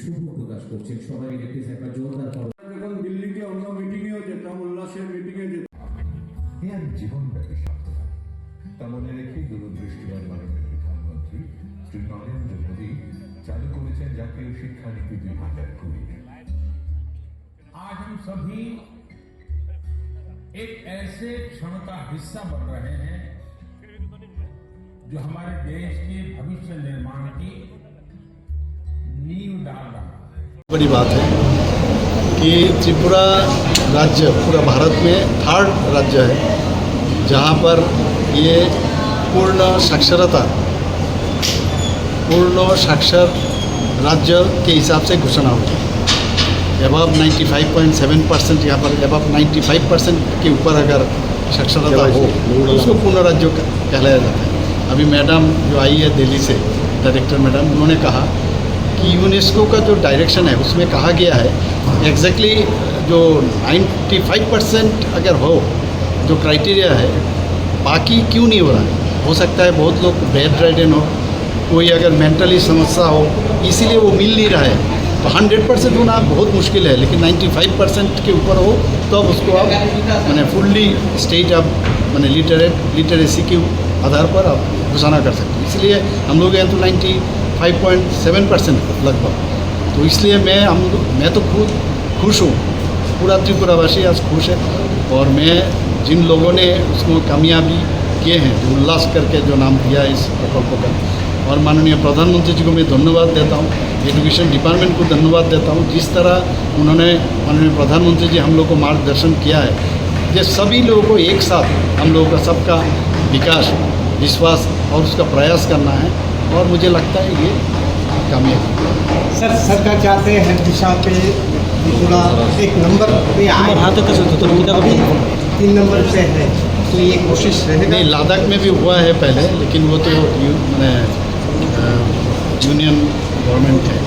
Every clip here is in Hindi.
শুভ প্রকাশ করছেন সবাই একটি একটা জোরদার করো যখন দিল্লিতে অন্য মিটিংয়েও যেতাম উল্লাসের মিটিংয়ে যেতাম এ এক জীবনব্যাপী সাধনা তা মনে রেখে দূরদৃষ্টিবান মাননীয় প্রধানমন্ত্রী শ্রী নরেন্দ্র মোদী চালু করেছেন জাতীয় শিক্ষানীতি দুই হাজার কুড়ি आज हम सभी एक ऐसे क्षण का हिस्सा बन रहे हैं जो हमारे देश के भविष्य निर्माण की नींव डाल रहा है बड़ी बात है कि त्रिपुरा राज्य पूरा भारत में थर्ड राज्य है जहाँ पर ये पूर्ण साक्षरता पूर्ण साक्षर राज्य के हिसाब से घोषणा हुई। एबव 95.7 परसेंट यहाँ पर एबव 95 परसेंट के ऊपर अगर साक्षरता हो तो उसको पूर्ण राज्य कह- कहलाया जाता है। अभी मैडम जो आई है दिल्ली से डायरेक्टर मैडम उन्होंने कहा कि यूनेस्को का जो डायरेक्शन है, उसमें कहा गया है एग्जैक्टली जो 95 परसेंट अगर हो, जो क्राइटेरिया है, बाकी क्यों नहीं हो रहा है? हो सकता है बहुत लोग बेड राइडन हो, कोई अगर मेंटली समस्या हो, इसीलिए वो मिल नहीं रहा है। तो 100 परसेंट होना बहुत मुश्किल है, लेकिन 95 परसेंट के ऊपर हो तो अब उसको आप, मैंने फुल्ली स्टेट आप मैंने लिटरेट लिटरेसी के आधार पर आप घोषणा कर सकते हैं। इसलिए हम लोग यहाँ तो 95.7 परसेंट लगभग। तो इसलिए मैं हम मैं तो खुद खुश हूँ। पूरा त्रिपुरावासी आज खुश है। और मैं जिन लोगों ने उसको कामयाबी किए हैं, जो उल्लास करके जो नाम दिया इस प्रकल्प का, और माननीय प्रधानमंत्री जी को मैं धन्यवाद देता हूँ, एजुकेशन डिपार्टमेंट को धन्यवाद देता हूँ, जिस तरह उन्होंने माननीय प्रधानमंत्री जी हम लोग को मार्गदर्शन किया है, ये सभी लोगों को एक साथ हम लोगों का सबका विकास, विश्वास और उसका प्रयास करना है। और मुझे लगता है ये कामयाबी सर सरकार चाहते हैं हर दिशा पे पूरा एक नंबर पे आए अभी तीन नंबर पे है तो ये कोशिश रहेगा नहीं लद्दाख में भी हुआ है पहले लेकिन वो तो यू- मैंने अ, यूनियन गवर्नमेंट है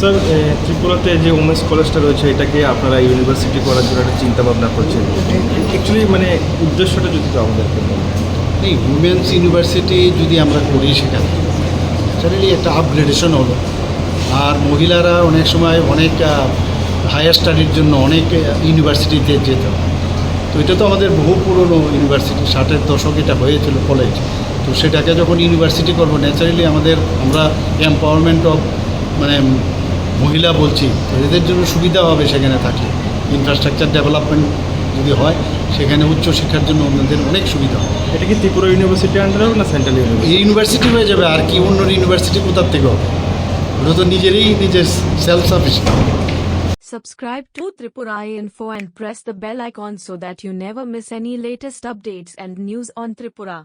স্যার এ, ত্রিপুরাতে যে উমেন্স কলেজটা রয়েছে এটাকে আপনারা ইউনিভার্সিটি করার জন্য একটা চিন্তা ভাবনা করছেন অ্যাকচুয়ালি মানে উদ্দেশ্যটা যদি একটু আমাদেরকে বলেন। নেই উমেন্স ইউনিভার্সিটি যদি আমরা করি সেখানে। ন্যাচারালি একটা আপগ্রেডেশন হলো। আর মহিলারা অনেক সময় অনেক হায়ার স্টাডির জন্য অনেক ইউনিভার্সিটিতে যেত। তো এটা তো আমাদের বহু পুরনো ইউনিভার্সিটি ষাটের দশক এটা হয়েছিল কলেজ তো সেটাকে যখন ইউনিভার্সিটি করব ন্যাচারালি আমাদের, আমরা এম্পাওয়ারমেন্ট অফ মানে মহিলা বলছি, তো এদের জন্য সুবিধা হবে সেখানে থাকলে। ইনফ্রাস্ট্রাকচার ডেভেলপমেন্ট যদি হয় সেখানে উচ্চশিক্ষার জন্য অন্যদের অনেক সুবিধা হবে। এটা কি ত্রিপুরা ইউনিভার্সিটি আন্ডারে হবে না সেন্ট্রাল ইউনিভার্সিটি ইউনিভার্সিটি হয়ে যাবে আর কি অন্য ইউনিভার্সিটি কোথার থেকে হবে? ওটা তো নিজেরই নিজের self sufficient Subscribe to Tripura Info and press the bell icon so that you never miss any latest updates and news on Tripura.